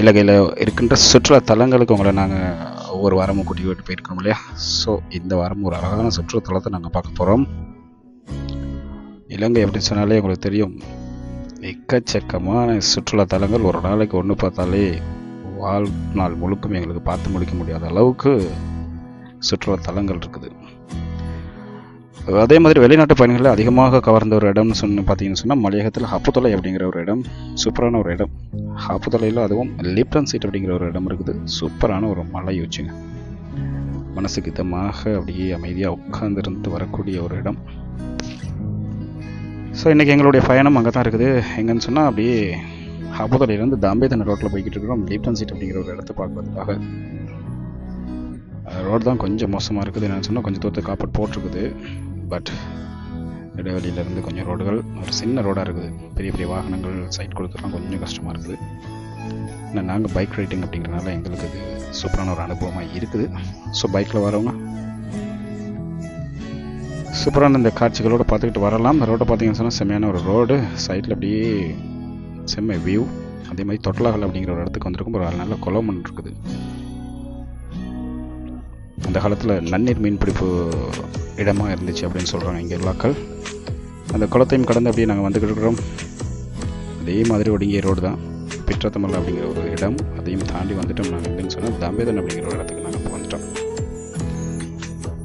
இலங்கையில் இருக்கின்ற சுற்றுலா தலங்களுக்கு உங்களை நாங்கள் ஒவ்வொரு வாரமும் கூட்டி விட்டு போயிருக்கோம் இல்லையா? ஸோ இந்த வாரம் ஒரு அழகான சுற்றுலாத்தலத்தை நாங்கள் பார்க்க போகிறோம் இலங்கை அப்படின்னு சொன்னாலே உங்களுக்கு தெரியும். எக்கச்சக்கமான சுற்றுலா தலங்கள். ஒரு நாளைக்கு ஒன்று பார்த்தாலே வாழ்நாள் முழுக்கும் எங்களுக்கு பார்த்து முடிக்க முடியாத அளவுக்கு சுற்றுலா தலங்கள் இருக்குது. அதே மாதிரி வெளிநாட்டு பயணிகளை அதிகமாக கவர்ந்த ஒரு இடம்னு சொன்ன பார்த்தீங்கன்னு சொன்னால் மலையகத்தில் ஹப்புத்தொலை அப்படிங்கிற ஒரு இடம் சூப்பரான ஒரு இடம். ஹப்புத்தொலையில் அதுவும் லிப்டன் சீட் அப்படிங்கிற ஒரு இடம் இருக்குது. சூப்பரான ஒரு மலை வச்சுங்க மனசுக்கு இதமாக அப்படியே அமைதியாக உட்கார்ந்துருந்து வரக்கூடிய ஒரு இடம். ஸோ இன்றைக்கி எங்களுடைய பயணம் அங்கே தான் இருக்குது. எங்கன்னு சொன்னால் அப்படியே ஹப்புத்தொலையிலேருந்து தாம்பேதன ரோட்டில் போய்கிட்டு இருக்கிறோம். லிப்டன் சீட் அப்படிங்கிற ஒரு இடத்த பார்க்குறதுக்காக ரோடு தான் கொஞ்சம் மோசமாக இருக்குது. என்னன்னு சொன்னால் கொஞ்சம் தூரத்து காப்பட் போட்டிருக்குது. பட் இடைவெளியிலேருந்து கொஞ்சம் ரோடுகள் ஒரு சின்ன ரோடாக இருக்குது. பெரிய பெரிய வாகனங்கள் சைட் கொடுத்துலாம் கொஞ்சம் கஷ்டமாக இருக்குது. ஏன்னா நாங்கள் பைக் ரைடிங் அப்படிங்கிறனால எங்களுக்கு இது சூப்பரான ஒரு அனுபவமாக இருக்குது. ஸோ பைக்கில் வரவங்க சூப்பரான இந்த காட்சிகளோடு பார்த்துக்கிட்டு வரலாம். ரோட்டை பார்த்தீங்கன்னு சொன்னால் செம்மையான ஒரு ரோடு சைடில் அப்படியே செம்மை வியூ அதே மாதிரி தொட்டலாகல் அப்படிங்கிற ஒரு இடத்துக்கு வந்திருக்கும். ஒரு நல்ல குளம் இருக்குது. அந்த காலத்தில் நன்னீர் மீன்பிடிப்பு இடமாக இருந்துச்சு அப்படின்னு சொல்கிறாங்க இங்கே விழாக்கள் அந்த குளத்தையும் கடந்து அப்படியே நாங்கள் வந்துக்கிட்டு இருக்கிறோம். அதே மாதிரி ஒடுங்கிய ரோடு தான். பிற்றத்தமல் அப்படிங்கிற ஒரு இடம். அதையும் தாண்டி வந்துட்டோம் நாங்கள் எப்படின்னு சொன்னால் தம்பேதன் அப்படிங்கிற ஒரு இடத்துக்கு நாங்கள் வந்துட்டோம்.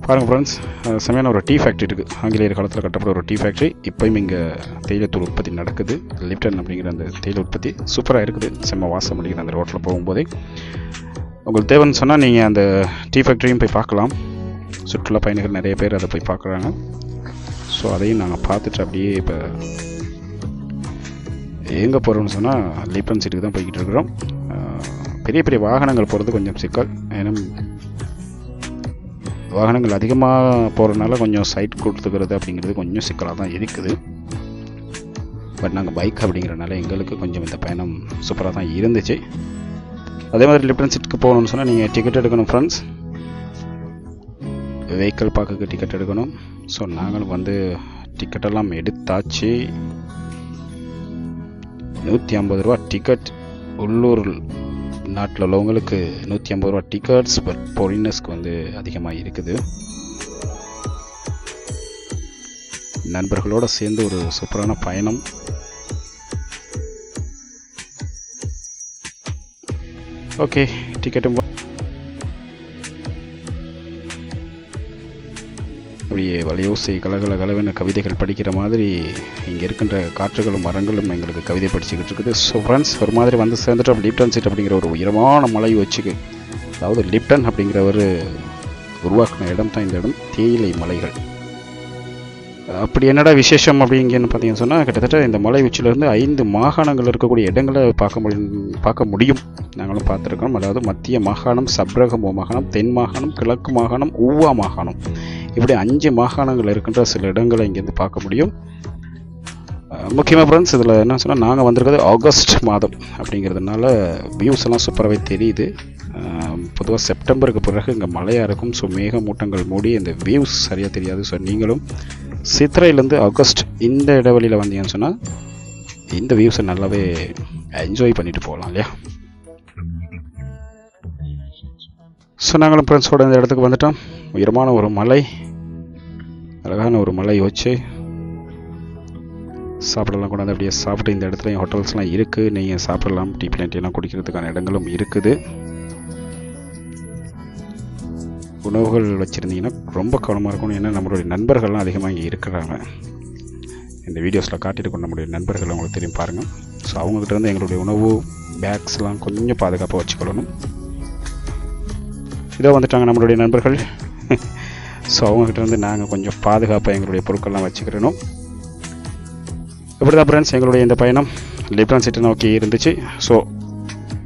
பாருங்கள் ஃப்ரெண்ட்ஸ் செமையான ஒரு டீ ஃபேக்ட்ரி இருக்குது ஆங்கிலேயர் காலத்தில் கட்டப்பட்ட ஒரு டீ ஃபேக்ட்ரி இப்போயும் இங்கே தேயிலைத்தூள் உற்பத்தி நடக்குது. லிப்டன் அப்படிங்கிற அந்த தேயிலை உற்பத்தி சூப்பராக இருக்குது. செம்ம வாசம் அப்படிங்கிற அந்த ரோட்டில் போகும்போதே. உங்களுக்கு தேவைன்னு சொன்னால் நீங்கள் அந்த டீ ஃபேக்ட்ரியும் போய் பார்க்கலாம். சுற்றுலா பயணிகள் நிறைய பேர் அதை போய் பார்க்குறாங்க. ஸோ அதையும் நாங்கள் பார்த்துட்டு அப்படியே இப்போ எங்கே போகிறோம்னு சொன்னால் லீப்பன் சீட்டுக்கு தான் போய்கிட்டு இருக்கிறோம். பெரிய பெரிய வாகனங்கள் போகிறது கொஞ்சம் சிக்கல். ஏன்னா வாகனங்கள் அதிகமாக போகிறதுனால கொஞ்சம் சைட் கொடுத்துக்கிறது அப்படிங்கிறது கொஞ்சம் சிக்கலாக தான் இருக்குது. பட் நாங்கள் பைக் அப்படிங்கிறனால எங்களுக்கு கொஞ்சம் இந்த பயணம் சூப்பராக தான் இருந்துச்சு. அதே மாதிரி லிப்டன் சீட்டுக்கு போகணும்னு சொன்னால் நீங்கள் டிக்கெட் எடுக்கணும் ஃப்ரெண்ட்ஸ் வெஹிக்கிள் பார்க்குக்கு டிக்கெட் எடுக்கணும். ஸோ நாங்களும் வந்து டிக்கெட்டெல்லாம் எடுத்தாச்சு. நூற்றி ஐம்பது ரூபா டிக்கெட் உள்ளூர் நாட்டில் உள்ளவங்களுக்கு நூற்றி ஐம்பது ரூபா டிக்கெட்ஸ் பட் பொரினஸ்க்கு வந்து அதிகமாக இருக்குது. நண்பர்களோடு சேர்ந்து ஒரு சூப்பரான பயணம். ஓகே டிக்கெட்டும் அப்படியே வலையோசை கலகல கலவென கவிதைகள் படிக்கிற மாதிரி இங்கே இருக்கின்ற காற்றுகளும் மரங்களும் எங்களுக்கு கவிதை படிச்சுக்கிட்டு இருக்குது. ஸோ ஃப்ரெண்ட்ஸ் ஒரு மாதிரி வந்து சேர்ந்துட்டோம் லிப்டன் சீட் அப்படிங்கிற ஒரு உயரமான மலை வச்சுக்கு அதாவது லிப்டன் அப்படிங்கிறவர் உருவாக்கின இடம் தான் இந்த இடம். தேயிலை மலைகள். அப்படி என்னடா விசேஷம் அப்படிங்கன்னு பார்த்தீங்கன்னு சொன்னால் கிட்டத்தட்ட இந்த மலை உச்சியிலேருந்து ஐந்து மாகாணங்கள் இருக்கக்கூடிய இடங்களை பார்க்க முடியும் பார்க்க முடியும். நாங்களும் பார்த்துருக்கோம் அதாவது மத்திய மாகாணம் சப்ரகமோ மாகாணம் தென் மாகாணம் கிழக்கு மாகாணம் ஊவா மாகாணம். இப்படி அஞ்சு மாகாணங்கள் இருக்கின்ற சில இடங்களை இங்கேருந்து பார்க்க முடியும். முக்கியமாக ஃப்ரெண்ட்ஸ் இதில் என்ன சொன்னால் நாங்கள் வந்திருக்கிறது ஆகஸ்ட் மாதம் அப்படிங்கிறதுனால வியூஸ் எல்லாம் சூப்பராகவே தெரியுது. பொதுவாக செப்டம்பருக்கு பிறகு இங்கே மழையாக இருக்கும். ஸோ மேகமூட்டங்கள் மூடி இந்த வியூஸ் சரியாக தெரியாது. ஸோ நீங்களும் சித்திரையிலேருந்து ஆகஸ்ட் இந்த இடைவெளியில் வந்தீங்கன்னு சொன்னால் இந்த வியூஸை நல்லாவே என்ஜாய் பண்ணிட்டு போகலாம் இல்லையா? ஸோ நாங்களும் ஃப்ரெண்ட்ஸோட இந்த இடத்துக்கு வந்துட்டோம். உயரமான ஒரு மலை அழகான ஒரு மலை வச்சு சாப்பிடலாம். கொண்டாந்து அப்படியே சாப்பிட்டு இந்த இடத்துலையும் ஹோட்டல்ஸ்லாம் இருக்குது நீங்கள் சாப்பிடலாம். டீ பிளான்ட்டிலாம் குடிக்கிறதுக்கான இடங்களும் இருக்குது. உணவுகள் வச்சுருந்தீங்கன்னா ரொம்ப கவனமாக இருக்கணும். ஏன்னா நம்மளுடைய நண்பர்கள்லாம் அதிகமாக இங்கே இருக்கிறாங்க. இந்த வீடியோஸில் காட்டிட்டு கொண்டு நம்முடைய நண்பர்கள் உங்களுக்கு தெரியும் பாருங்கள் ஸோ அவங்ககிட்ட இருந்து எங்களுடைய உணவு பேக்ஸ்லாம் கொஞ்சம் பாதுகாப்பாக வச்சுக்கொள்ளணும். இதோ வந்துட்டாங்க நம்மளுடைய நண்பர்கள். ஸோ அவங்கக்கிட்ட இருந்து நாங்கள் கொஞ்சம் பாதுகாப்பாக எங்களுடைய பொருட்கள்லாம் வச்சுக்கிறணும். இப்படி தான் ஃப்ரெண்ட்ஸ் எங்களுடைய இந்த பயணம். லிப்டான் சிட்டி நோக்கி இருந்துச்சு. ஸோ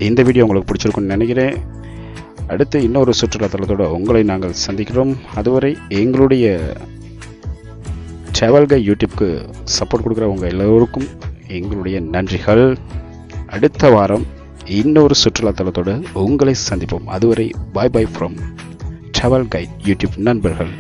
இந்த வீடியோ உங்களுக்கு பிடிச்சிருக்குன்னு நினைக்கிறேன். அடுத்து இன்னொரு சுற்றுலாத்தலத்தோடு உங்களை நாங்கள் சந்திக்கிறோம். அதுவரை எங்களுடைய ட்ராவல்கை யூடியூப்க்கு சப்போர்ட் கொடுக்குற உங்கள் எல்லோருக்கும் எங்களுடைய நன்றிகள். அடுத்த வாரம் இன்னொரு சுற்றுலாத்தலத்தோடு உங்களை சந்திப்போம். அதுவரை bye bye from travel guide YouTube நண்பர்கள்.